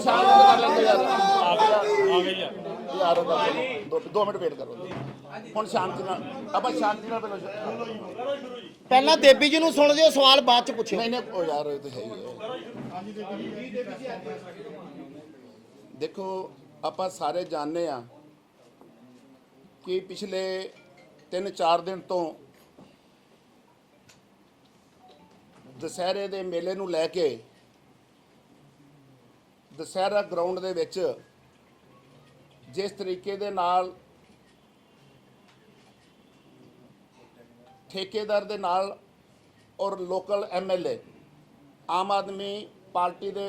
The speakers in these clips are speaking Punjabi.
ਸ਼ਾਂਤ ਕਰ ਲੈਂਦੇ ਯਾਰ। ਆ ਗਈ ਆ ਯਾਰ ਉਹਦਾ ਦੋ ਦੋ ਮਿੰਟ ਵੇਟ ਕਰੋ ਹੁਣ ਸ਼ਾਂਤੀ ਨਾਲ ਆਪਾਂ ਸ਼ਾਂਤੀ ਨਾਲ ਪਹਿਲਾਂ ਪਹਿਲਾਂ ਦੇਬੀ ਜੀ ਨੂੰ ਸੁਣ ਦਿਓ ਸਵਾਲ ਬਾਅਦ ਚ ਪੁੱਛਿਓ। ਨਹੀਂ ਨਹੀਂ ਉਹ ਯਾਰ ਇਹ ਤਾਂ ਹੈ ਹੀ ਹੈ। ਦੇਖੋ ਆਪਾਂ ਸਾਰੇ ਜਾਣਦੇ ਆ ਕਿ ਪਿਛਲੇ 3-4 ਦਿਨ ਤੋਂ ਦੁਸਹਿਰੇ ਦੇ ਮੇਲੇ ਨੂੰ ਲੈ ਕੇ ਦੁਸਹਿਰਾ ਗਰਾਊਂਡ ਦੇ ਵਿੱਚ ਜਿਸ ਤਰੀਕੇ ਦੇ ਨਾਲ ਠੇਕੇਦਾਰ ਦੇ ਨਾਲ ਔਰ local MLA, Aam Aadmi party ਦੇ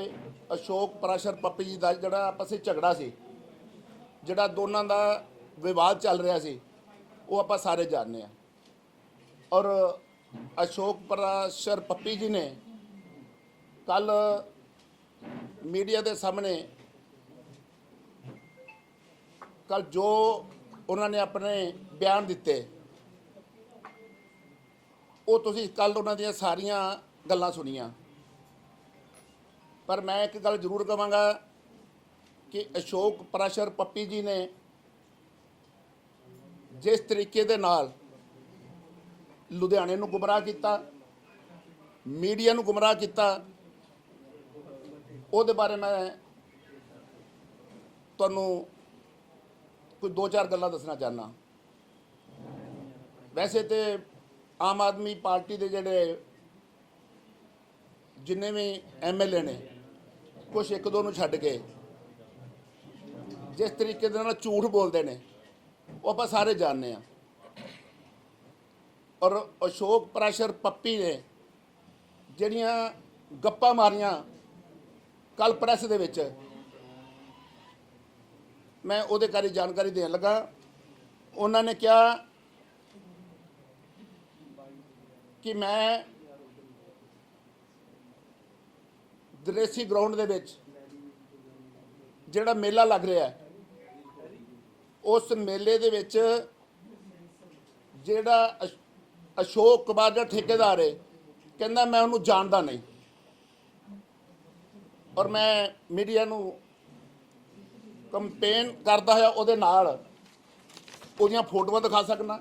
ਅਸ਼ੋਕ ਪ੍ਰਾਸ਼ਰ ਪੱਪੀ ਜੀ ਦਾ ਜਿਹੜਾ ਆਪਸੇ ਝਗੜਾ ਸੀ, ਜਿਹੜਾ ਦੋਨਾਂ ਦਾ ਵਿਵਾਦ ਚੱਲ ਰਿਹਾ ਸੀ, ਉਹ ਆਪਾਂ ਸਾਰੇ ਜਾਣਦੇ ਆ ਔਰ ਅਸ਼ੋਕ ਪ੍ਰਾਸ਼ਰ ਪੱਪੀ ਜੀ ਨੇ ਕੱਲ ਮੀਡੀਆ ਦੇ ਸਾਹਮਣੇ ਕੱਲ ਜੋ ਉਹਨਾਂ ਨੇ ਆਪਣੇ ਬਿਆਨ ਦਿੱਤੇ, ਉਹ ਤੁਸੀਂ ਕੱਲ ਉਹਨਾਂ ਦੀਆਂ ਸਾਰੀਆਂ ਗੱਲਾਂ ਸੁਣੀਆਂ। ਪਰ ਮੈਂ ਇੱਕ ਗੱਲ ਜ਼ਰੂਰ ਕਹਾਂਗਾ ਕਿ ਅਸ਼ੋਕ ਪ੍ਰਾਸ਼ਰ ਪੱਪੀ ਜੀ ਨੇ ਜਿਸ ਤਰੀਕੇ ਦੇ ਨਾਲ ਲੁਧਿਆਣੇ ਨੂੰ ਗੁੰਮਰਾਹ ਕੀਤਾ, ਮੀਡੀਆ ਨੂੰ ਗੁੰਮਰਾਹ ਕੀਤਾ ਉਹਦੇ ਬਾਰੇ ਮੈਂ ਤੁਹਾਨੂੰ ਕੋਈ ਦੋ ਚਾਰ ਗੱਲਾਂ ਦੱਸਣਾ ਚਾਹਨਾ ਵੈਸੇ ਤੇ ਆਮ ਆਦਮੀ ਪਾਰਟੀ ਦੇ ਜਿਹੜੇ ਜਿੰਨੇ ਵੀ ਐਮਐਲਏ ਨੇ, ਕੁਛ ਇੱਕ ਦੋ ਨੂੰ ਛੱਡ ਕੇ ਜਿਸ ਤਰੀਕੇ ਦੇ ਨਾਲ ਝੂਠ ਬੋਲਦੇ ਨੇ, ਉਹ ਆਪਾਂ ਸਾਰੇ ਜਾਣਦੇ ਆ ਔਰ ਅਸ਼ੋਕ ਪ੍ਰੈਸ਼ਰ ਪੱਪੀ ਨੇ ਜਿਹੜੀਆਂ ਗੱਪਾਂ ਮਾਰੀਆਂ ਕੱਲ ਪ੍ਰੈਸ ਦੇ ਵਿੱਚ ਮੈਂ ਉਹਦੇ ਬਾਰੇ ਜਾਣਕਾਰੀ ਦੇਣ ਲੱਗਾ। ਉਹਨਾਂ ਨੇ ਕਿਹਾ ਕਿ ਮੈਂ ਦਰੇਸੀ ਗਰਾਊਂਡ ਦੇ ਵਿੱਚ ਜਿਹੜਾ ਮੇਲਾ ਲੱਗ ਰਿਹਾ ਹੈ, ਉਸ ਮੇਲੇ ਦੇ ਵਿੱਚ ਜਿਹੜਾ ਅਸ਼- ਅਸ਼ੋਕ ਕੁਮਾਰ ਦਾ ਠੇਕੇਦਾਰ ਹੈ, ਕਹਿੰਦਾ ਮੈਂ ਉਹਨੂੰ ਜਾਣਦਾ ਨਹੀਂ। ਔਰ ਮੈਂ ਮੀਡੀਆ ਨੂੰ ਕੰਪੇਨ ਕਰਦਾ ਹੋਇਆ ਉਹਦੇ ਨਾਲ ਉਹਦੀਆਂ ਫੋਟੋਆਂ ਦਿਖਾ ਸਕਣਾ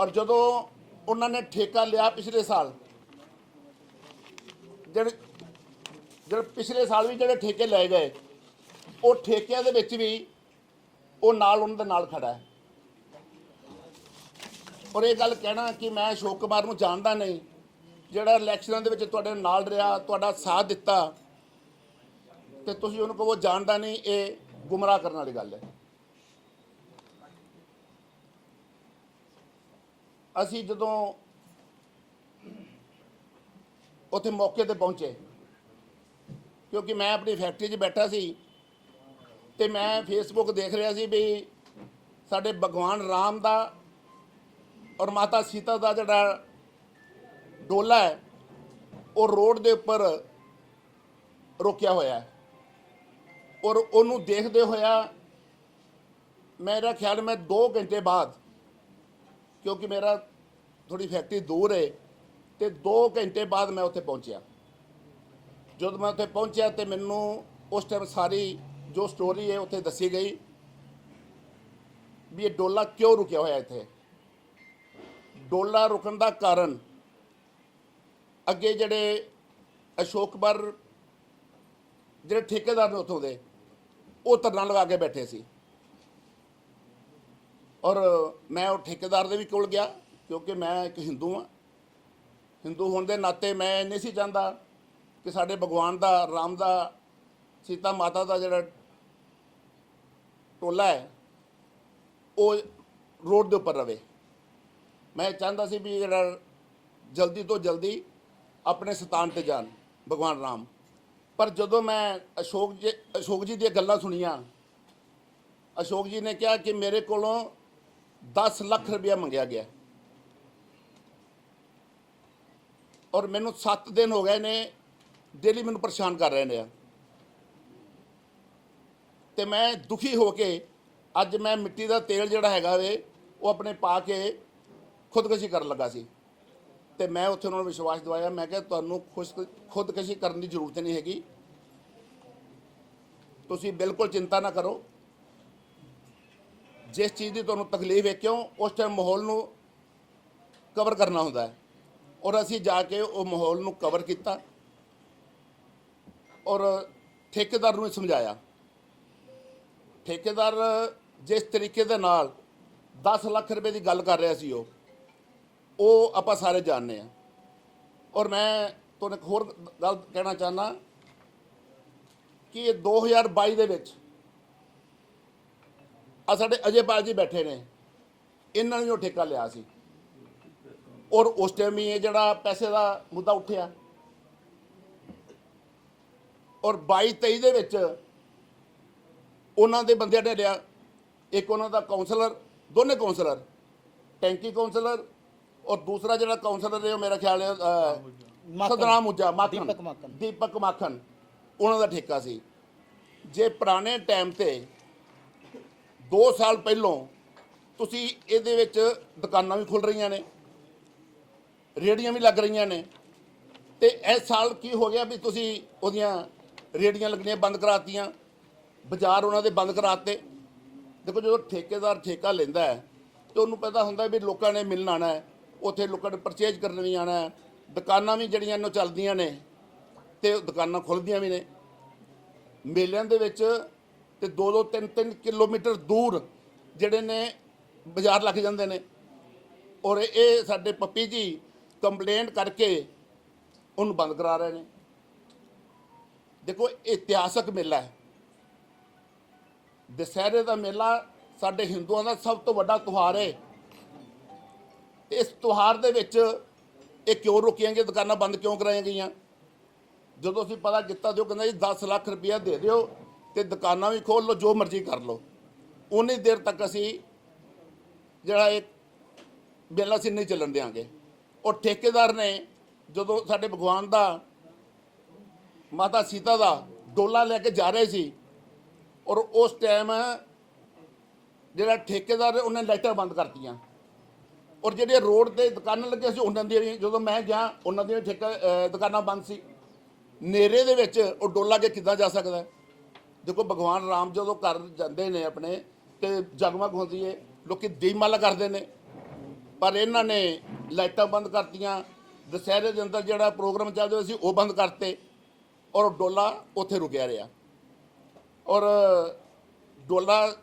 ਔਰ ਜਦੋਂ ਉਹਨਾਂ ਨੇ ਠੇਕਾ ਲਿਆ ਪਿਛਲੇ ਸਾਲ, ਜਿਹੜੇ ਜਿਹੜੇ ਪਿਛਲੇ ਸਾਲ ਵੀ ਜਿਹੜੇ ਠੇਕੇ ਲਏ ਗਏ, ਉਹ ਠੇਕਿਆਂ ਦੇ ਵਿੱਚ ਵੀ ਉਹ ਨਾਲ ਉਹਨਾਂ ਦੇ ਨਾਲ ਖੜਾ ਹੈ। ਔਰ ਇਹ ਗੱਲ ਕਹਿਣਾ ਕਿ ਮੈਂ ਅਸ਼ੋਕ ਕੁਮਾਰ ਨੂੰ ਜਾਣਦਾ ਨਹੀਂ। ਜਿਹੜਾ ਇਲੈਕਸ਼ਨਾਂ ਦੇ ਵਿੱਚ ਤੁਹਾਡੇ ਨਾਲ ਰਿਹਾ, ਤੁਹਾਡਾ ਸਾਥ ਦਿੱਤਾ, ਤੇ ਤੁਸੀਂ ਉਹਨੂੰ ਕਹੋ ਜਾਣਦਾ ਨਹੀਂ, ਇਹ ਗੁੰਮਰਾਹ ਕਰਨ ਵਾਲੀ ਗੱਲ ਹੈ। ਅਸੀਂ ਜਦੋਂ ਉੱਥੇ ਮੌਕੇ ਤੇ ਪਹੁੰਚੇ, ਕਿਉਂਕਿ ਮੈਂ ਆਪਣੀ ਫੈਕਟਰੀ 'ਚ ਬੈਠਾ ਸੀ, ਤੇ ਮੈਂ ਫੇਸਬੁੱਕ ਦੇਖ ਰਿਹਾ ਸੀ ਵੀ ਸਾਡੇ ਭਗਵਾਨ ਰਾਮ ਦਾ ਔਰ ਮਾਤਾ ਸੀਤਾ ਦਾ ਜਿਹੜਾ ਡੋਲਾ ਹੈ, ਉਹ ਰੋਡ ਦੇ ਉੱਪਰ ਰੋਕਿਆ ਹੋਇਆ ਹੈ। ਔਰ ਉਹਨੂੰ ਦੇਖਦੇ ਹੋਇਆ ਮੇਰਾ ਖਿਆਲ ਮੈਂ 2 ਘੰਟੇ ਬਾਅਦ, ਕਿਉਂਕਿ ਮੇਰਾ ਥੋੜੀ ਫੈਕਟਰੀ ਦੂਰ ਹੈ, ਤੇ 2 ਘੰਟੇ ਬਾਅਦ ਮੈਂ ਉੱਥੇ ਪਹੁੰਚਿਆ। ਜਦੋਂ ਮੈਂ ਉੱਥੇ ਪਹੁੰਚਿਆ ਤੇ ਮੈਨੂੰ ਉਸ ਟਾਈਮ ਸਾਰੀ ਜੋ ਸਟੋਰੀ ਹੈ ਉੱਥੇ ਦੱਸੀ ਗਈ ਵੀ ਇਹ ਡੋਲਾ ਕਿਉਂ ਰੁਕਿਆ ਹੋਇਆ ਇੱਥੇ। ਡੋਲਾ ਰੁਕਣ ਦਾ ਕਾਰਨ ਅੱਗੇ ਜਿਹੜੇ ਅਸ਼ੋਕਬਰ ਜਿਹੜੇ ਠੇਕੇਦਾਰ ਨੇ ਉੱਥੋਂ ਦੇ, ਉਹ ਧਰਨਾ ਲਗਾ ਕੇ ਬੈਠੇ ਸੀ। ਔਰ ਮੈਂ ਉਹ ਠੇਕੇਦਾਰ ਦੇ ਵੀ ਕੋਲ ਗਿਆ, ਕਿਉਂਕਿ ਮੈਂ ਇੱਕ ਹਿੰਦੂ ਹਾਂ। ਹਿੰਦੂ ਹੋਣ ਦੇ ਨਾਤੇ ਮੈਂ ਨਹੀਂ ਸੀ ਚਾਹੁੰਦਾ ਕਿ ਸਾਡੇ ਭਗਵਾਨ ਦਾ, ਰਾਮ ਦਾ, ਸੀਤਾ ਮਾਤਾ ਦਾ ਜਿਹੜਾ ਟੋਲਾ ਹੈ, ਉਹ ਰੋਡ ਦੇ ਉੱਪਰ ਰਵੇ। ਮੈਂ ਚਾਹੁੰਦਾ ਸੀ ਵੀ ਜਿਹੜਾ ਜਲਦੀ ਤੋਂ ਜਲਦੀ ਆਪਣੇ ਸਥਾਨ ਤੇ ਜਾਣ, ਭਗਵਾਨ ਰਾਮ। ਪਰ ਜਦੋਂ ਮੈਂ ਅਸ਼ੋਕ ਜੀ ਅਸ਼ੋਕ ਜੀ ਦੀਆਂ ਗੱਲਾਂ ਸੁਣੀਆਂ, ਅਸ਼ੋਕ ਜੀ ਨੇ ਕਿਹਾ ਕਿ ਮੇਰੇ ਕੋਲੋਂ 10 ਲੱਖ ਰੁਪਇਆ ਮੰਗਿਆ ਗਿਆ। ਔਰ ਮੈਨੂੰ 7 ਦਿਨ ਹੋ ਗਏ ਨੇ ਡੇਲੀ ਮੈਨੂੰ ਪਰੇਸ਼ਾਨ ਕਰ ਰਹੇ ਨੇ ਆ। ਤੇ ਮੈਂ ਦੁਖੀ ਹੋ ਕੇ, ਅੱਜ ਮੈਂ ਮਿੱਟੀ ਦਾ ਤੇਲ ਜਿਹੜਾ ਹੈਗਾ ਵੇ, ਉਹ ਆਪਣੇ ਪਾ ਕੇ ਖੁਦਕੁਸ਼ੀ ਕਰਨ ਲੱਗਾ ਸੀ। ਤੇ ਮੈਂ ਉੱਥੇ ਉਹਨਾਂ ਨੂੰ ਵਿਸ਼ਵਾਸ ਦਿਵਾਇਆ, ਮੈਂ ਕਿਹਾ ਤੁਹਾਨੂੰ ਖੁਸ਼ ਖੁਦਕੁਸ਼ੀ ਕਰਨ ਦੀ ਜ਼ਰੂਰਤ ਨਹੀਂ ਹੈਗੀ। ਤੁਸੀਂ ਬਿਲਕੁਲ ਚਿੰਤਾ ਨਾ ਕਰੋ। ਜਿਸ ਚੀਜ਼ ਦੀ ਤੁਹਾਨੂੰ ਤਕਲੀਫ ਹੈ, ਕਿਉਂ? ਉਸ ਟਾਈਮ ਮਾਹੌਲ ਨੂੰ ਕਵਰ ਕਰਨਾ ਹੁੰਦਾ ਹੈ। ਔਰ ਅਸੀਂ ਜਾ ਕੇ ਉਹ ਮਾਹੌਲ ਨੂੰ ਕਵਰ ਕੀਤਾ। ਔਰ ਠੇਕੇਦਾਰ ਨੂੰ ਵੀ ਸਮਝਾਇਆ। ਠੇਕੇਦਾਰ ਜਿਸ ਤਰੀਕੇ ਦੇ ਨਾਲ 10 ਲੱਖ ਰੁਪਏ ਦੀ ਗੱਲ ਕਰ ਰਿਹਾ ਸੀ ਉਹ ਉਹ ਆਪਾਂ ਸਾਰੇ ਜਾਣਦੇ ਆ ਔਰ ਮੈਂ ਤੁਹਾਨੂੰ ਇੱਕ ਹੋਰ ਗੱਲ ਕਹਿਣਾ ਚਾਹੁੰਦਾ ਕਿ ਇਹ 2022 ਦੇ ਵਿੱਚ ਆ ਸਾਡੇ ਅਜੇਪਾਲ ਜੀ ਬੈਠੇ ਨੇ। ਇਹਨਾਂ ਨੇ ਜੋ ਠੇਕਾ ਲਿਆ ਸੀ। ਔਰ ਉਸ ਟਾਈਮ ਹੀ ਇਹ ਜਿਹੜਾ ਪੈਸੇ ਦਾ ਮੁੱਦਾ ਉੱਠਿਆ। ਔਰ 22 23 ਦੇ ਵਿੱਚ ਉਹਨਾਂ ਦੇ ਬੰਦਿਆਂ ਨੇ ਲਿਆ। ਇੱਕ ਉਹਨਾਂ ਦਾ ਕਾਉਂਸਲਰ ਦੋਨੇ ਕਾਉਂਸਲਰ ਟੈਂਕੀ ਕਾਉਂਸਲਰ ਔਰ ਦੂਸਰਾ ਜਿਹੜਾ ਕਾਉਂਸਲਰ ਹੈ ਉਹ ਮੇਰਾ ਖਿਆਲ ਹੈ ਮਾਖਨ ਦੀਪਕ ਮਾਖਨ। ਦੀਪਕ ਮਾਖਨ ਉਹਨਾਂ ਦਾ ਠੇਕਾ ਸੀ। ਜੇ ਪੁਰਾਣੇ ਟਾਈਮ ਤੇ 2 ਸਾਲ ਪਹਿਲੋਂ ਤੁਸੀਂ ਇਹਦੇ ਵਿੱਚ ਦੁਕਾਨਾਂ ਵੀ ਖੁੱਲ ਰਹੀਆਂ ਨੇ ਰੇੜੀਆਂ ਵੀ ਲੱਗ ਰਹੀਆਂ ਨੇ ਤੇ ਇਸ ਸਾਲ ਕੀ ਹੋ ਗਿਆ ਵੀ ਤੁਸੀਂ ਉਹਦੀਆਂ ਰੇੜੀਆਂ ਲੱਗਣੀਆਂ ਬੰਦ ਕਰਾਤੀਆਂ ਬਾਜ਼ਾਰ ਉਹਨਾਂ ਦੇ ਬੰਦ ਕਰਾਤੇ। ਦੇਖੋ ਜਦੋਂ ਠੇਕੇਦਾਰ ਠੇਕਾ ਲੈਂਦਾ ਹੈ ਤੇ ਉਹਨੂੰ ਪਤਾ ਹੁੰਦਾ ਵੀ ਲੋਕਾਂ ਨੇ ਮਿਲਣ ਆਣਾ ਹੈ। ਉੱਥੇ ਲੋਕਾਂ ਨੇ ਪਰਚੇਜ ਕਰਨ ਵੀ ਆਣਾ ਦੁਕਾਨਾਂ ਵੀ ਜਿਹੜੀਆਂ ਇਹਨੂੰ ਚੱਲਦੀਆਂ ਨੇ ਤੇ ਦੁਕਾਨਾਂ ਖੁੱਲਦੀਆਂ ਵੀ ਨੇ। ਮੇਲਿਆਂ ਦੇ ਵਿੱਚ ਤੇ 2-2 3-3 ਕਿਲੋਮੀਟਰ ਦੂਰ ਜਿਹੜੇ ਨੇ ਬਾਜ਼ਾਰ ਲੱਗ ਜਾਂਦੇ ਨੇ। ਔਰ ਇਹ ਸਾਡੇ ਪੱਪੀ ਜੀ ਕੰਪਲੇਂਟ ਕਰਕੇ ਉਹਨੂੰ ਬੰਦ ਕਰਾ ਰਹੇ ਨੇ। ਦੇਖੋ, ਇਤਿਹਾਸਕ ਮੇਲਾ ਹੈ। ਦਸਹਿਰੇ ਦਾ ਮੇਲਾ ਸਾਡੇ ਹਿੰਦੂਆਂ ਦਾ ਸਭ ਤੋਂ ਵੱਡਾ ਤਿਉਹਾਰ ਹੈ। ਇਸ ਤਿਉਹਾਰ ਦੇ ਵਿੱਚ ਇਹ ਕਿਉਂ ਰੋਕੀਆਂ ਗਈਆਂ, ਦੁਕਾਨਾਂ ਬੰਦ ਕਿਉਂ ਕਰਾਈਆਂ ਗਈਆਂ? ਜਦੋਂ ਅਸੀਂ ਪਤਾ ਕੀਤਾ ਤੇ ਉਹ ਕਹਿੰਦਾ ਜੀ 10 ਲੱਖ ਰੁਪਇਆ ਦੇ ਦਿਓ ਤੇ ਦੁਕਾਨਾਂ ਵੀ ਖੋਲ ਲਓ, ਜੋ ਮਰਜ਼ੀ ਕਰ ਲਓ। ਉਨੀ ਦੇਰ ਤੱਕ ਅਸੀਂ ਜਿਹੜਾ ਇਹ ਬੇਲਾ ਸੀ ਨਹੀਂ ਚੱਲਣ ਦਿਆਂਗੇ। ਉਹ ਠੇਕੇਦਾਰ ਨੇ ਜਦੋਂ ਸਾਡੇ ਭਗਵਾਨ ਦਾ, ਮਾਤਾ ਸੀਤਾ ਦਾ ਡੋਲਾ ਲੈ ਕੇ ਜਾ ਰਹੇ ਸੀ, ਔਰ ਉਸ ਟਾਈਮ ਜਿਹੜਾ ਠੇਕੇਦਾਰ ਉਹਨੇ ਲਾਈਟਾਂ ਬੰਦ ਕਰਤੀਆਂ। ਔਰ ਜਿਹੜੇ ਰੋਡ ਤੇ ਦੁਕਾਨਾਂ ਲੱਗੀਆਂ ਸੀ, ਉਹਨਾਂ ਦੀਆਂ ਵੀ ਜਦੋਂ ਮੈਂ ਗਿਆ, ਉਹਨਾਂ ਦੀਆਂ ਠੇਕਾ ਦੁਕਾਨਾਂ ਬੰਦ ਸੀ। ਨੇਰੇ ਦੇ ਵਿੱਚ ਉਹ ਡੋਲਾ ਕੇ ਕਿੱਦਾਂ ਜਾ ਸਕਦਾ ਹੈ? ਦੇਖੋ, ਭਗਵਾਨ ਰਾਮ ਜਦੋਂ ਘਰ ਜਾਂਦੇ ਨੇ ਆਪਣੇ, ਤੇ ਜਗਮਗ ਹੁੰਦੀ ਹੈ ਲੋਕੀ ਦੀਪਮਾਲਾ ਕਰਦੇ ਨੇ। ਪਰ ਇਹਨਾਂ ਨੇ ਲਾਈਟਾਂ ਬੰਦ ਕਰਤੀਆਂ। ਦੁਸਹਿਰੇ ਦੇ ਅੰਦਰ ਜਿਹੜਾ ਪ੍ਰੋਗਰਾਮ ਚੱਲਦਾ ਹੋਏ ਸੀ, ਉਹ ਬੰਦ ਕਰਤੇ। ਔਰ ਡੋਲਾ ਉੱਥੇ ਰੁਕਿਆ ਰਿਹਾ। ਔਰ ਡੋਲਾ,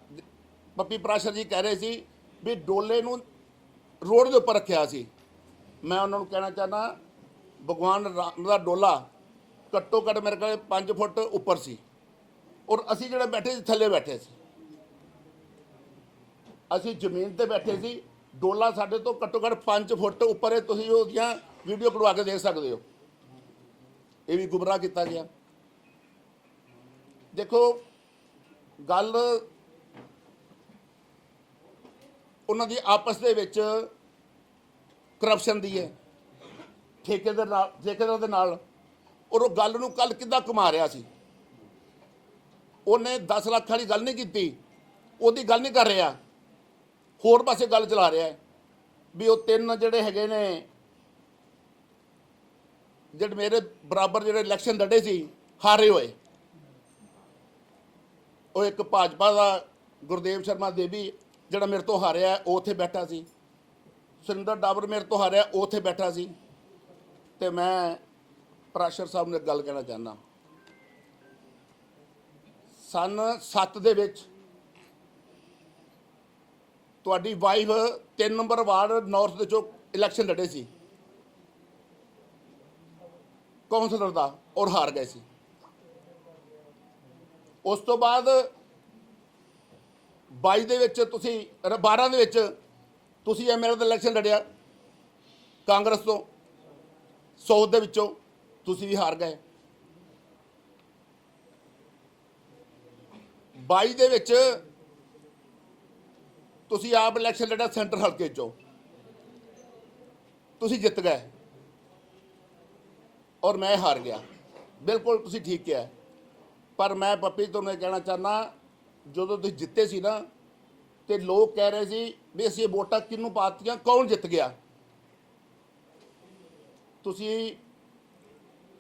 ਪੱਪੀ ਪ੍ਰਾਸ਼ਰ ਜੀ ਕਹਿ ਰਹੇ ਸੀ ਵੀ ਡੋਲੇ ਨੂੰ ਰੋਡ ਦੇ ਉੱਪਰ ਰੱਖਿਆ ਸੀ। ਮੈਂ ਉਹਨਾਂ ਨੂੰ ਕਹਿਣਾ ਚਾਹਨਾ ਭਗਵਾਨ ਰਾਮ ਦਾ ਡੋਲਾ ਘੱਟੋ ਘੱਟ ਮੇਰੇ ਕੋਲ 5 ਫੁੱਟ ਉੱਪਰ ਸੀ। ਔਰ ਅਸੀਂ ਜਿਹੜੇ ਬੈਠੇ ਸੀ, ਥੱਲੇ ਬੈਠੇ ਸੀ। ਅਸੀਂ ਜ਼ਮੀਨ ਤੇ ਬੈਠੇ ਸੀ, ਡੋਲਾ ਸਾਡੇ ਤੋਂ ਘੱਟੋ ਘੱਟ 5 ਫੁੱਟ ਉੱਪਰ ਹੈ, ਤੁਸੀਂ ਉਹਦੀਆਂ ਵੀਡੀਓ ਕਢਵਾ ਕੇ ਦੇਖ ਸਕਦੇ ਹੋ। ਇਹ ਵੀ ਗੁੰਮਰਾਹ ਕੀਤਾ ਗਿਆ। ਦੇਖੋ, ਗੱਲ ਉਹਨਾਂ ਦੀ ਆਪਸ ਦੇ ਵਿੱਚ ਕਰਪਸ਼ਨ ਦੀ ਹੈ। ਠੇਕੇਦਾਰ ਨਾਲ, ਠੇਕੇਦਾਰ ਦੇ ਨਾਲ। ਔਰ ਉਹ ਗੱਲ ਨੂੰ ਕੱਲ ਕਿੱਦਾਂ ਕਮਾ ਰਿਹਾ ਸੀ? ਉਹਨੇ 10 ਲੱਖ ਵਾਲੀ ਗੱਲ ਨਹੀਂ ਕੀਤੀ। ਉਹਦੀ ਗੱਲ ਨਹੀਂ ਕਰ ਰਿਹਾ। ਹੋਰ ਪਾਸੇ ਗੱਲ ਚਲਾ ਰਿਹਾ ਹੈ ਵੀ ਉਹ ਤਿੰਨ ਜਿਹੜੇ ਹੈਗੇ ਨੇ, ਜਿਹੜੇ ਮੇਰੇ ਬਰਾਬਰ ਜਿਹੜੇ ਇਲੈਕਸ਼ਨ ਲੜੇ ਸੀ, ਹਾਰੇ ਹੋਏ। ਉਹ ਇੱਕ ਭਾਜਪਾ ਦਾ ਗੁਰਦੇਵ ਸ਼ਰਮਾ ਦੇਵੀ ਜਿਹੜਾ ਮੇਰੇ ਤੋਂ ਹਾਰਿਆ ਉਹ ਉੱਥੇ ਬੈਠਾ ਸੀ। ਸੁਰਿੰਦਰ ਡਾਬਰ ਮੇਰੇ ਤੋਂ ਹਾਰਿਆ, ਉਹ ਉੱਥੇ ਬੈਠਾ ਸੀ। ਤੇ ਮੈਂ ਪ੍ਰਾਸ਼ਰ ਸਾਹਿਬ ਨੂੰ ਇੱਕ ਗੱਲ ਕਹਿਣਾ ਚਾਹੁੰਦਾ ਸਨ 7 ਦੇ ਵਿੱਚ ਤੁਹਾਡੀ ਵਾਈਫ 3 ਨੰਬਰ ਵਾਰਡ ਨਾਰਥ ਦੇ ਚੋਂ ਇਲੈਕਸ਼ਨ ਲੜੇ ਸੀ। ਕੌਂਸਲਰ ਦਾ ਔਰ ਹਾਰ ਗਏ ਸੀ। ਉਸ ਤੋਂ ਬਾਅਦ 22 ਦੇ ਵਿੱਚ ਤੁਸੀਂ ਅਰੇ 12 ਦੇ ਵਿੱਚ ਤੁਸੀਂ ਐਮਐਲਏ ਦਾ ਇਲੈਕਸ਼ਨ ਲੜਿਆ। ਕਾਂਗਰਸ ਤੋਂ 100 ਦੇ ਵਿੱਚੋਂ ਤੁਸੀਂ ਵੀ ਹਾਰ ਗਏ। 22 ਦੇ ਵਿੱਚ ਤੁਸੀਂ ਆਪ ਇਲੈਕਸ਼ਨ ਲੜਿਆ ਸੈਂਟਰ ਹਲਕੇ ਚੋਂ। ਤੁਸੀਂ ਜਿੱਤ ਗਏ। ਔਰ ਮੈਂ ਹਾਰ ਗਿਆ। ਬਿਲਕੁਲ ਤੁਸੀਂ ਠੀਕ ਕਿਹਾ। ਪਰ ਮੈਂ ਪੱਪੀ, ਤੁਹਾਨੂੰ ਇਹ ਕਹਿਣਾ ਚਾਹੁੰਦਾ ਜਦੋਂ ਤੁਸੀਂ ਜਿੱਤੇ ਸੀ ਨਾ, ਤੇ ਲੋਕ ਕਹਿ ਰਹੇ ਸੀ ਵੀ ਅਸੀਂ ਇਹ ਵੋਟਾਂ ਕਿਹਨੂੰ ਪਾਤੀਆਂ, ਕੌਣ ਜਿੱਤ ਗਿਆ? ਤੁਸੀਂ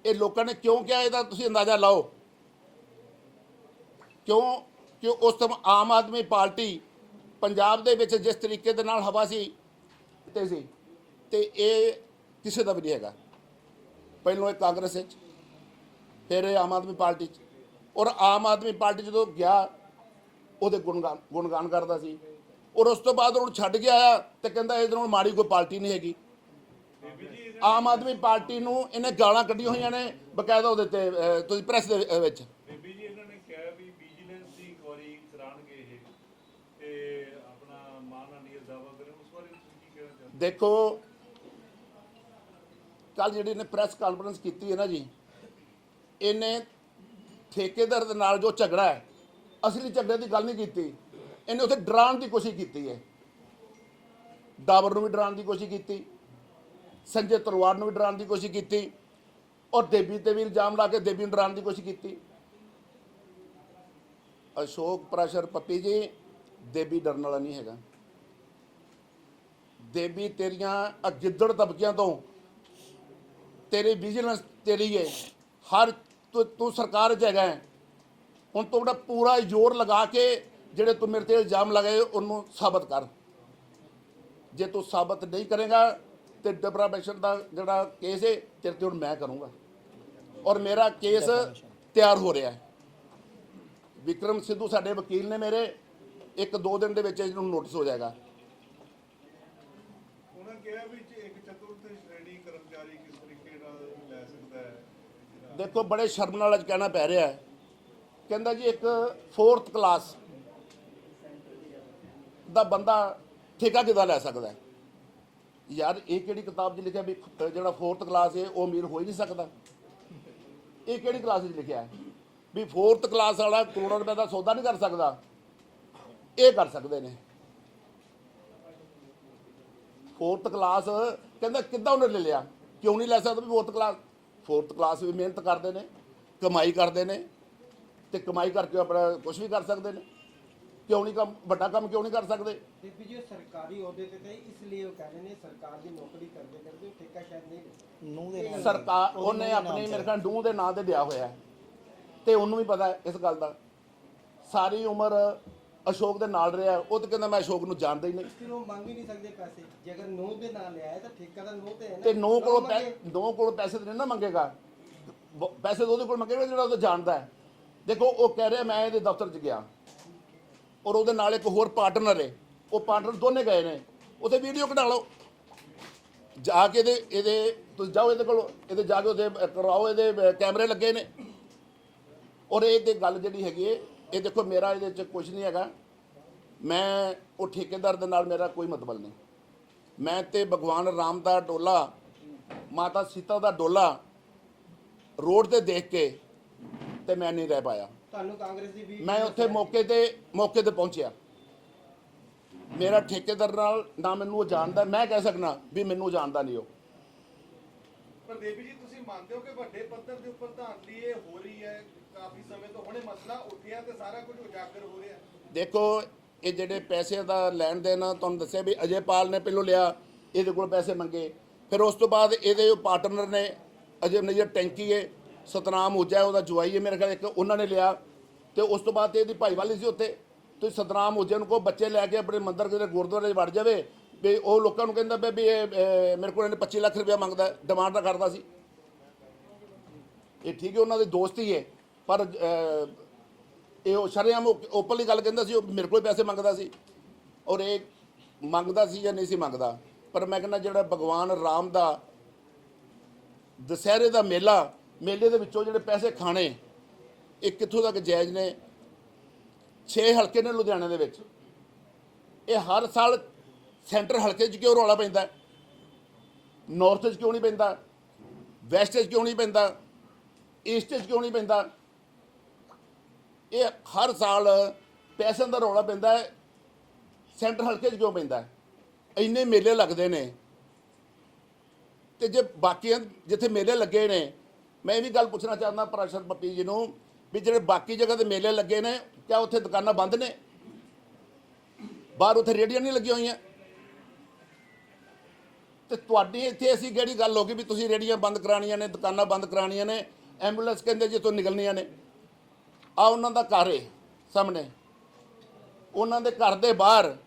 ਇਹ ਲੋਕਾਂ ਨੇ ਕਿਉਂ ਕਿਹਾ ਇਹਦਾ? ਤੁਸੀਂ ਅੰਦਾਜ਼ਾ ਲਾਓ। ਕਿਉਂ? ਕਿ ਉਸ ਟਾਈਮ ਆਮ ਆਦਮੀ ਪਾਰਟੀ ਪੰਜਾਬ ਦੇ ਵਿੱਚ ਜਿਸ ਤਰੀਕੇ ਦੇ ਨਾਲ ਹਵਾ ਸੀ, ਤੇ ਸੀ, ਤੇ ਇਹ ਕਿਸੇ ਦਾ ਵੀ ਨਹੀਂ ਹੈਗਾ। ਪਹਿਲੋਂ ਇਹ ਕਾਂਗਰਸ ਵਿੱਚ, ਫਿਰ ਇਹ ਆਮ ਆਦਮੀ ਪਾਰਟੀ 'ਚ। ਔਰ ਆਮ ਆਦਮੀ ਪਾਰਟੀ ਜਦੋਂ ਗਿਆ ਉਹਦੇ ਗੁਣਗਾਨ ਗੁਣਗਾਨ ਕਰਦਾ ਸੀ। ਔਰ ਉਸ ਤੋਂ ਬਾਅਦ ਉਹਨੂੰ ਛੱਡ ਕੇ ਆਇਆ ਤੇ ਕਹਿੰਦਾ ਇਹਦੇ ਨਾਲ ਮਾੜੀ ਕੋਈ ਪਾਰਟੀ ਨਹੀਂ ਹੈਗੀ। ਆਮ ਆਦਮੀ ਪਾਰਟੀ ਨੂੰ ਇਹਨੇ ਗਾਲਾਂ ਕੱਢੀਆਂ ਹੋਈਆਂ ਨੇ ਬਕਾਇਦਾ ਉਹਦੇ ਤੇ ਤੁਸੀਂ ਪ੍ਰੈਸ ਦੇ ਵਿੱਚ। ਬੀਬੀ ਜੀ ਇਹਨਾਂ ਨੇ ਕਿਹਾ ਵੀ ਵਿਜੀਲੈਂਸ ਦੀ ਇਨਕੁਆਰੀ ਕਰਾਣਗੇ ਇਹ ਤੇ ਆਪਣਾ ਮਾਨਹਾਨੀ ਦਾ ਦਾਵਾ ਕਰਨ ਉਸ ਬਾਰੇ ਤੁਸੀਂ ਕੀ ਕਹਿਣਾ ਚਾਹੁੰਦੇ ਦੇਖੋ ਕੱਲ ਜਿਹੜੀ ਨੇ ਪ੍ਰੈਸ ਕਾਨਫਰੰਸ ਕੀਤੀ ਹੈ ਨਾ ਜੀ ਇਹਨੇ ਠੇਕੇਦਾਰ ਦੇ ਨਾਲ ਜੋ ਝਗੜਾ ਹੈ ਅਸਲੀ ਝਗੜੇ ਦੀ ਗੱਲ ਨਹੀਂ ਕੀਤੀ। ਇਹਨੇ ਉੱਥੇ ਡਰਾਉਣ ਦੀ ਕੋਸ਼ਿਸ਼ ਕੀਤੀ ਹੈ। ਡਾਬਰ ਨੂੰ ਵੀ ਡਰਾਉਣ ਦੀ ਕੋਸ਼ਿਸ਼ ਕੀਤੀ। ਸੰਜੇ ਤਰਵਾਰ ਨੂੰ ਵੀ ਡਰਾਉਣ ਦੀ ਕੋਸ਼ਿਸ਼ ਕੀਤੀ। ਔਰ ਦੇਬੀ ਤੇ ਵੀ ਇਲਜ਼ਾਮ ਲਾ ਕੇ ਦੇਬੀ ਨੂੰ ਡਰਾਉਣ ਦੀ ਕੋਸ਼ਿਸ਼ ਕੀਤੀ। ਅਸ਼ੋਕ ਪ੍ਰੈਸ਼ਰ ਪੱਪੀ ਜੀ ਦੇਬੀ ਡਰਨ ਵਾਲਾ ਨਹੀਂ ਹੈਗਾ। ਦੇਵੀ ਤੇਰੀਆਂ ਆਹ ਗਿੱਦੜ ਤਬਕਿਆਂ ਤੋਂ ਤੇਰੀ ਵਿਜੀਲੈਂਸ ਤੇਰੀ ਹੈ। ਹਰ ਤੂੰ ਤੂੰ ਸਰਕਾਰ 'ਚ ਹੈਗਾ ਹੈ। ਹੁਣ ਤੂੰ ਬੜਾ ਪੂਰਾ ਜ਼ੋਰ ਲਗਾ ਕੇ ਜਿਹੜੇ ਤੂੰ ਮੇਰੇ ਤੇ ਇਲਜ਼ਾਮ ਲਗਾਏ ਉਹਨੂੰ ਸਾਬਤ ਕਰ। ਜੇ ਤੂੰ ਸਾਬਤ ਨਹੀਂ ਕਰੇਗਾ ਤੇ ਡਿਪਰਾਮੇਸ਼ਨ ਦਾ ਜਿਹੜਾ ਕੇਸ ਹੈ ਤੇਰੇ ਤੇ ਹੁਣ ਮੈਂ ਕਰੂੰਗਾ। ਔਰ ਮੇਰਾ ਕੇਸ ਤਿਆਰ ਹੋ ਰਿਹਾ ਹੈ। ਵਿਕਰਮ ਸਿੱਧੂ ਸਾਡੇ ਵਕੀਲ ਨੇ ਮੇਰੇ ਇੱਕ ਦੋ ਦਿਨ ਦੇ ਵਿੱਚ ਇਹਨੂੰ ਨੋਟਿਸ ਹੋ ਜਾਏਗਾ। ਉਹਨਾਂ ਕਿਹਾ ਵੀ ਜੇ ਇੱਕ ਚਤੁਰਥ ਸ਼੍ਰੇਣੀ ਕਰਮਚਾਰੀ ਕਿਸ ਤਰੀਕੇ ਨਾਲ ਲੈ ਸਕਦਾ ਹੈ। ਦੇਖੋ ਬੜੇ ਸ਼ਰਮ ਨਾਲ ਅੱਜ ਕਹਿਣਾ ਪੈ ਰਿਹਾ ਹੈ। ਕਹਿੰਦਾ ਜੀ ਇੱਕ 4th ਕਲਾਸ ਦਾ ਬੰਦਾ ਠੇਕਾ ਕਿੱਦਾਂ ਲੈ ਸਕਦਾ ਯਾਰ, ਇਹ ਕਿਹੜੀ ਕਿਤਾਬ 'ਚ ਲਿਖਿਆ ਵੀ ਜਿਹੜਾ 4th ਕਲਾਸ ਹੈ, ਉਹ ਅਮੀਰ ਹੋ ਹੀ ਨਹੀਂ ਸਕਦਾ? ਇਹ ਕਿਹੜੀ ਕਲਾਸ 'ਚ ਲਿਖਿਆ ਵੀ 4th ਕਲਾਸ ਵਾਲਾ ਕਰੋੜਾਂ ਰੁਪਏ ਦਾ ਸੌਦਾ ਨਹੀਂ ਕਰ ਸਕਦਾ? ਇਹ ਕਰ ਸਕਦੇ ਨੇ। 4th ਕਲਾਸ ਕਹਿੰਦਾ ਕਿੱਦਾਂ ਉਹਨੇ ਲੈ ਲਿਆ? ਕਿਉਂ ਨਹੀਂ ਲੈ ਸਕਦਾ ਵੀ 4th ਕਲਾਸ 4th ਕਲਾਸ ਵੀ ਮਿਹਨਤ ਕਰਦੇ ਨੇ, ਕਮਾਈ ਕਰਦੇ ਨੇ ਤੇ ਕਮਾਈ ਕਰਕੇ ਆਪਣਾ ਕੁਝ ਵੀ ਕਰ ਸਕਦੇ ਨੇ। ਕਿਉਂ ਨਹੀਂ ਕੰਮ ਵੱਡਾ ਕੰਮ ਕਿਉਂ ਨਹੀਂ ਕਰ ਸਕਦੇ? ਬੀਬੀ ਜੀ ਉਹ ਸਰਕਾਰੀ ਅਹੁਦੇ ਤੇ ਤੇ ਇਸ ਲਈ ਉਹ ਕਹਿੰਦੇ ਨੇ ਸਰਕਾਰ ਦੀ ਨੌਕਰੀ ਕਰਦੇ ਕਰਦੇ ਉਹ ਠੇਕਾ ਸ਼ਾਇਦ ਨਹੀਂ ਲੈਂਦੇ। ਨੂੰ ਦੇ ਨਾਲ ਸਰਕਾਰ ਉਹਨੇ ਆਪਣੀ ਮੇਰੇ ਖਿਆਲ ਡੂੰ ਦੇ ਨਾਂ ਤੇ ਲਿਆ ਹੋਇਆ ਹੈ। ਤੇ ਉਹਨੂੰ ਵੀ ਪਤਾ ਹੈ ਇਸ ਗੱਲ ਦਾ। ਸਾਰੀ ਉਮਰ ਅਸ਼ੋਕ ਦੇ ਨਾਲ ਰਿਹਾ ਉਹ ਤੇ ਕਹਿੰਦਾ ਮੈਂ ਅਸ਼ੋਕ ਨੂੰ ਜਾਣਦਾ ਹੀ ਨਹੀਂ। ਫਿਰ ਉਹ ਮੰਗ ਹੀ ਨਹੀਂ ਸਕਦੇ ਪੈਸੇ। ਜੇ ਅਗਰ ਨੋ ਦੇ ਨਾਲ ਲਿਆ ਹੈ ਤਾਂ ਠੇਕਾ ਤਾਂ ਨੋ ਤੇ ਹੈ ਨਾ। ਤੇ ਨੋ ਕੋਲੋਂ ਪੈ ਮੰਗੇ। ਨੋ ਕੋਲੋਂ ਪੈਸੇ ਤੇ ਨਹੀਂ ਨਾ ਮੰਗੇਗਾ। ਬ- ਪੈਸੇ ਤਾਂ ਉਹਦੇ ਕੋਲ ਮੰਗੇਗਾ ਜਿਹੜਾ ਉਹ ਜਾਣਦਾ ਹੈ। ਦੇਖੋ ਉਹ ਕਹਿ ਰਿਹਾ ਮੈਂ ਇਹਦੇ ਦਫ਼ਤਰ 'ਚ ਗਿਆ। ਔਰ ਉਹਦੇ ਨਾਲ ਇੱਕ ਹੋਰ ਪਾਰਟਨਰ ਹੈ। ਉਹ ਪਾਰਟਨਰ ਦੋਨੇ ਗਏ ਨੇ। ਉੱਥੇ ਵੀਡੀਓ ਕਢਾ ਲਓ। ਜਾ ਕੇ ਇਹਦੇ ਇਹਦੇ ਤੁਸੀਂ ਜਾਓ ਇਹਦੇ ਕੋਲ। ਇਹਦੇ ਜਾ ਕੇ ਉਹਦੇ ਅ, ਕਰਵਾਓ ਇਹਦੇ ਕੈਮਰੇ ਲੱਗੇ ਨੇ। ਔਰ ਇਹ ਤੇ ਗੱਲ ਜਿਹੜੀ ਹੈਗੀ ਹੈ ਇਹ ਦੇਖੋ ਮੇਰਾ ਇਹਦੇ 'ਚ ਕੁਝ ਨਹੀਂ ਹੈਗਾ। ਮੈਂ ਉਹ ਠੇਕੇਦਾਰ ਦੇ ਨਾਲ ਮੇਰਾ ਕੋਈ ਮਤਲਬ ਨਹੀਂ। ਮੈਂ ਤੇ ਭਗਵਾਨ ਰਾਮ ਦਾ ਡੋਲਾ ਮਾਤਾ ਸੀਤਾ ਦਾ ਡੋਲਾ ਰੋਡ ਤੇ ਦੇਖ ਕੇ ਤੇ ਮੈਂ ਨਹੀਂ ਰਹਿ ਪਾਇਆ। ਤੁਹਾਨੂੰ ਕਾਂਗਰਸ ਦੀ ਵੀ ਮੈਂ ਉੱਥੇ ਮੌਕੇ ਤੇ ਮੌਕੇ ਤੇ ਪਹੁੰਚਿਆ। ਮੇਰਾ ਠੇਕੇਦਾਰ ਨਾਲ ਨਾ ਮੈਨੂੰ ਉਹ ਜਾਣਦਾ ਮੈਂ ਕਹਿ ਸਕਣਾ ਵੀ ਮੈਨੂੰ ਜਾਣਦਾ ਨਹੀਂ ਉਹ। ਪਰ ਦੇਵੀ ਜੀ ਤੁਸੀਂ ਮੰਨਦੇ ਹੋ ਕਿ ਵੱਡੇ ਪੱਧਰ ਦੇ ਉੱਪਰ ਧਾਂਦਲੀ ਇਹ ਹੋ ਰਹੀ ਹੈ ਕਾਫੀ ਸਮੇਂ ਤੋਂ ਹੁਣੇ ਮਸਲਾ ਉੱਠਿਆ ਤੇ ਸਾਰਾ ਕੁਝ ਉਜਾਗਰ ਹੋ ਰਿਹਾ। ਦੇਖੋ ਇਹ ਜਿਹੜੇ ਪੈਸੇ ਦਾ ਲੈਣ ਦੇਣ ਆ, ਤੁਹਾਨੂੰ ਦੱਸਿਆ ਵੀ ਅਜੇਪਾਲ ਨੇ ਪਹਿਲੋਂ ਲਿਆ ਇਹਦੇ ਕੋਲ ਪੈਸੇ ਮੰਗੇ। ਫਿਰ ਉਸ ਤੋਂ ਬਾਅਦ ਇਹਦੇ ਜੋ ਪਾਰਟਨਰ ਨੇ ਅਜੇ ਨਜ਼ਰ ਟੈਂਕੀ ਹੈ ਸਤਨਾਮ ਹੁਜਾ ਉਹਦਾ ਜਵਾਈ ਹੈ ਮੇਰੇ ਖਿਆਲ, ਇੱਕ ਉਹਨਾਂ ਨੇ ਲਿਆ। ਤੇ ਉਸ ਤੋਂ ਬਾਅਦ ਤੇ ਇਹਦੀ ਭਾਈਵਾਲੀ ਸੀ ਉੱਥੇ। ਤੇ ਸਤਨਾਮ ਹੁਜੇ ਨੂੰ ਕੋ ਬੱਚੇ ਲੈ ਕੇ ਆਪਣੇ ਮੰਦਰ ਦੇ ਗੁਰਦੁਆਰੇ 'ਚ ਵੜ ਜਾਵੇ। ਵੀ ਉਹ ਲੋਕਾਂ ਨੂੰ ਕਹਿੰਦਾ ਵੀ ਇਹ ਮੇਰੇ ਕੋਲ ਇਹਨੇ 25 ਲੱਖ ਰੁਪਇਆ ਮੰਗਦਾ ਡਿਮਾਂਡ ਤਾਂ ਕਰਦਾ ਸੀ। ਇਹ ਠੀਕ ਹੈ, ਉਹਨਾਂ ਦੇ ਦੋਸਤ ਹੀ ਹੈ। ਪਰ ਇਹ ਉਹ ਸ਼ਰੇਆਮ ਓਪਨਲੀ ਗੱਲ ਕਹਿੰਦਾ ਸੀ, ਉਹ ਮੇਰੇ ਕੋਲ ਪੈਸੇ ਮੰਗਦਾ ਸੀ। ਔਰ ਇਹ ਮੰਗਦਾ ਸੀ ਜਾਂ ਨਹੀਂ ਸੀ ਮੰਗਦਾ। ਪਰ ਮੈਂ ਕਹਿੰਦਾ ਜਿਹੜਾ ਭਗਵਾਨ ਰਾਮ ਦਾ ਦਸਹਿਰੇ ਦਾ ਮੇਲਾ ਮੇਲੇ ਦੇ ਵਿੱਚੋਂ ਜਿਹੜੇ ਪੈਸੇ ਖਾਣੇ, ਇਹ ਕਿੱਥੋਂ ਤੱਕ ਜਾਇਜ਼ ਨੇ? 6 ਹਲਕੇ ਨੇ ਲੁਧਿਆਣੇ ਦੇ ਵਿੱਚ। ਇਹ ਹਰ ਸਾਲ ਸੈਂਟਰ ਹਲਕੇ 'ਚ ਕਿਉਂ ਰੌਲਾ ਪੈਂਦਾ? ਨਾਰਥ 'ਚ ਕਿਉਂ ਨਹੀਂ ਪੈਂਦਾ? ਵੈਸਟ 'ਚ ਕਿਉਂ ਨਹੀਂ ਪੈਂਦਾ? ਈਸਟ 'ਚ ਕਿਉਂ ਨਹੀਂ ਪੈਂਦਾ? ਇਹ ਹਰ ਸਾਲ ਪੈਸਿਆਂ ਦਾ ਰੌਲਾ ਪੈਂਦਾ ਹੈ। ਸੈਂਟਰ ਹਲਕੇ 'ਚ ਕਿਉਂ ਪੈਂਦਾ? ਇੰਨੇ ਮੇਲੇ ਲੱਗਦੇ ਨੇ। ਤੇ ਜੇ ਬਾਕੀਆਂ ਜਿੱਥੇ ਮੇਲੇ ਲੱਗੇ ਨੇ ਮੈਂ ਇਹ ਵੀ ਗੱਲ ਪੁੱਛਣਾ ਚਾਹੁੰਦਾ ਪ੍ਰਸ਼ਰ ਪੱਪੀ ਜੀ ਨੂੰ ਵੀ ਜਿਹੜੇ ਬਾਕੀ ਜਗ੍ਹਾ ਤੇ ਮੇਲੇ ਲੱਗੇ ਨੇ, ਕਿਆ ਉੱਥੇ ਦੁਕਾਨਾਂ ਬੰਦ ਨੇ? ਬਾਹਰ ਉੱਥੇ ਰੇੜੀਆਂ ਨਹੀਂ ਲੱਗੀਆਂ ਹੋਈਆਂ? ਤੇ ਤੁਹਾਡੀ ਇੱਥੇ ਅਸੀਂ ਕਿਹੜੀ ਗੱਲ ਹੋ ਗਈ ਵੀ ਤੁਸੀਂ ਰੇੜੀਆਂ ਬੰਦ ਕਰਾਣੀਆਂ ਨੇ, ਦੁਕਾਨਾਂ ਬੰਦ ਕਰਾਣੀਆਂ ਨੇ, ਐਂਬੂਲੈਂਸ ਕਹਿੰਦੇ ਜੇ ਤੋਂ ਨਿਕਲਣੀਆਂ ਨੇ। ਆ ਉਹਨਾਂ ਦਾ ਘਰ ਏ ਸਾਹਮਣੇ। ਉਹਨਾਂ ਦੇ ਘਰ ਦੇ ਬਾਹਰ